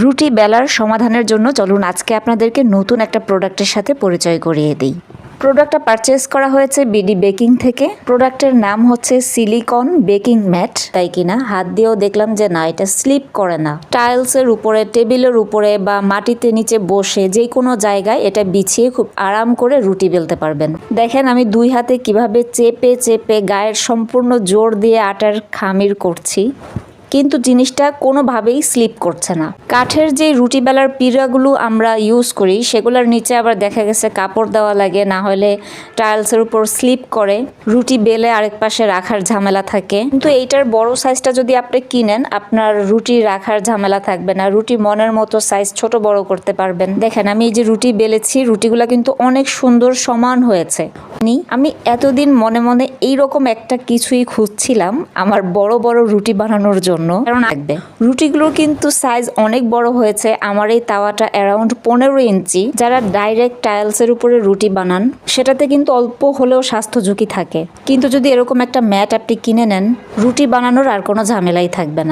রুটি বেলার সমাধানের জন্য চলুন আজকে আপনাদেরকে নতুন একটা প্রোডাক্টের সাথে পরিচয় করিয়ে দিই। প্রোডাক্টটা পারচেস করা হয়েছে বিডি বেকিং থেকে। প্রোডাক্টের নাম হচ্ছে সিলিকন বেকিং ম্যাট তাই কিনা? হাত দিয়েও দেখলাম যে না, এটা স্লিপ করে না। টাইলসের উপরে টেবিলের উপরে বা মাটিতে নিচে বসে যে কোনো জায়গায় এটা বিছিয়ে খুব আরাম করে রুটি বেলতে পারবেন। দেখেন আমি দুই হাতে কীভাবে চেপে চেপে গায়ের সম্পূর্ণ জোর দিয়ে আটার খামির করছি। কিন্তু জিনিসটা কোনোভাবেই স্লিপ করছে না। কাঠের যে রুটি বেলার পিড়াগুলো আমরা ইউজ করি, সেগুলোর নিচে আবার দেখা গেছে কাপড় দেওয়া লাগে, না হলে টাইলসের উপর স্লিপ করে রুটি বেলে আরেক পাশে রাখার ঝামেলা থাকে। কিন্তু এইটার বড় সাইজটা যদি আপনি কিনেন, আপনার রুটি রাখার ঝামেলা থাকবে না। রুটি মনের মতো সাইজ ছোট বড় করতে পারবেন। দেখেন, আমি এই যে রুটি বেলেছি, রুটিগুলো কিন্তু অনেক সুন্দর সমান হয়েছে। নি- আমি এতদিন মনে মনে এইরকম একটা কিছুই খুঁজছিলাম আমার বড় বড় রুটি বানানোর জন্য। কারণ থাকবে রুটিগুলোর কিন্তু সাইজ অনেক বড় হয়েছে। আমার এই তাওয়াটা অ্যারাউন্ড পনেরো ইঞ্চি। যারা ডাইরেক্ট টাইলসের উপরে রুটি বানান, সেটাতে কিন্তু অল্প হলেও স্বাস্থ্য ঝুঁকি থাকে। কিন্তু যদি এরকম একটা ম্যাট আপনি কিনে নেন, রুটি বানানোর আর কোনো ঝামেলাই থাকবে না।